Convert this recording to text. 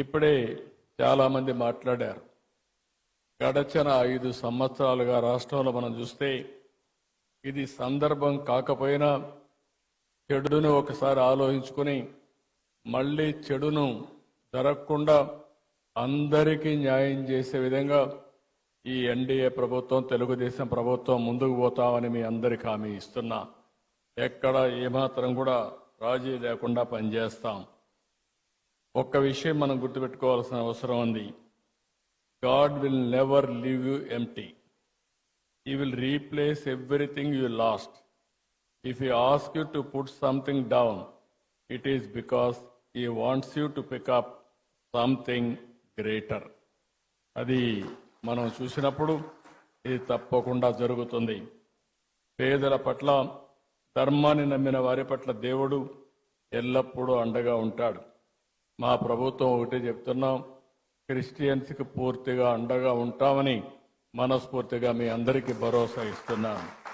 ఇప్పుడే చాలామంది మాట్లాడారు. గడచిన ఐదు సంవత్సరాలుగా రాష్ట్రంలో మనం చూస్తే ఇది సందర్భం కాకపోయినా చెడును ఒకసారి ఆలోచించుకొని మళ్ళీ చెడును జరగకుండా అందరికీ న్యాయం చేసే విధంగా ఈ ఎన్డీఏ ప్రభుత్వం తెలుగుదేశం ప్రభుత్వం ముందుకు పోతామని మీ అందరికి హామీ ఇస్తున్నా. ఎక్కడ ఏమాత్రం కూడా రాజీ లేకుండా పనిచేస్తాం. ఒక్క విషయం మనం గుర్తుపెట్టుకోవాల్సిన అవసరం ఉంది. God will never leave you empty he will replace everything you lost if you ask you to put something down it is because he wants you to pick up something greater అది మనం చూసినప్పుడు ఇది తప్పకుండా జరుగుతుంది. పేదల పట్ల ధర్మాన్ని నమ్మిన వారి పట్ల దేవుడు ఎల్లప్పుడూ అండగా ఉంటాడు. మా ప్రభుత్వం ఒకటే చెప్తున్నాం క్రిస్టియన్స్కి పూర్తిగా అండగా ఉంటామని మనస్ఫూర్తిగా మీ అందరికీ భరోసా ఇస్తున్నాను.